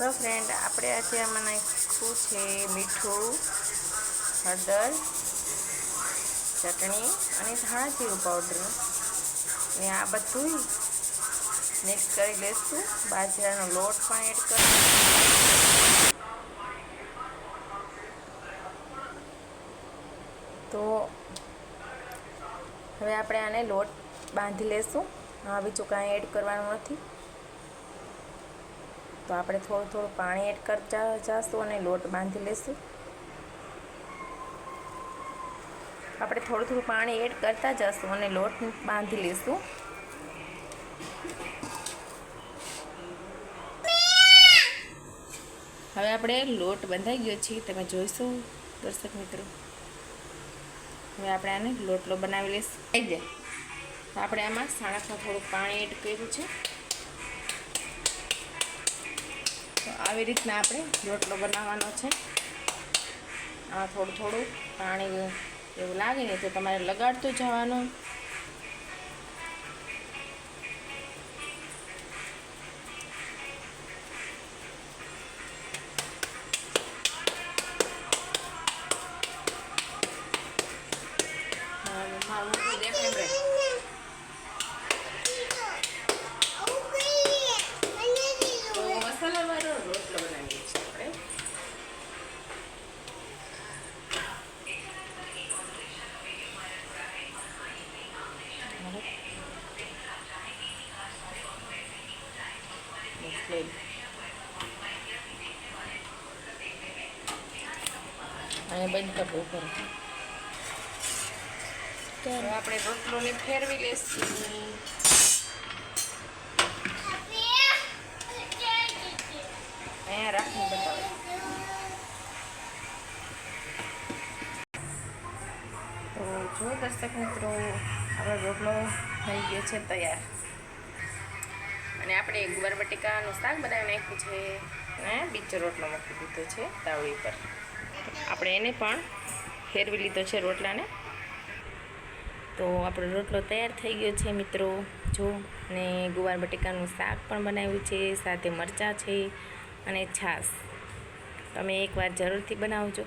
Hello friend આપણે આજે આમાં નાખ્યું છે? મીઠું, હળદર, ચટણી અને ધાણા જીરું પાવડર ને આ બધું મિક્સ કરી લઈશું. બાજરાનો લોટ પણ એડ કરી તો હવે આપણે આને લોટ બાંધી લેશું હવે બીજું કાંઈ એડ કરવાનું નથી. તો આપણે થોડું થોડું પાણી એડ કરતા જઈશું અને લોટ બાંધી લેશું. આપણે થોડું થોડું પાણી એડ કરતા જઈશું અને લોટ બાંધી લેશું. હવે આપણે લોટ બંધાઈ ગયો છે, તમે જોઈશું, દર્શક મિત્રો. હવે આપણે આને લોટલો બનાવી લઈશું આપણે આમાં સાણસમાં થોડું પાણી એડ કર્યું છે. તો આવી રીતના આપણે રોટલો બનાવવાનો છે. આ થોડું થોડું પાણી એવું લાગે ને તો તમારે લગાડતું જવાનું. એટલે અને બંધ કરવું ઉપર. હવે આપણે રોટલોને ફેરવી લેશું અહીંયા રાખીને બતાવે. તો જો દર્શક મિત્રો આપણો રોટલો થઈ ગયો છે તૈયાર. અને આપણે ગુવાર બટેકાનું શાક બનાવી નાખ્યું છે. અને બીજો રોટલો મૂકી દીધો છે તાવડી પર. આપણે એને પણ ફેરવી લીધો છે રોટલાને. તો આપણો રોટલો તૈયાર થઈ ગયો છે મિત્રો. જો, ને ગુવાર બટેકાનું શાક પણ બનાવ્યું છે, સાથે મરચાં છે અને છાશ. તમે એકવાર જરૂરથી બનાવજો.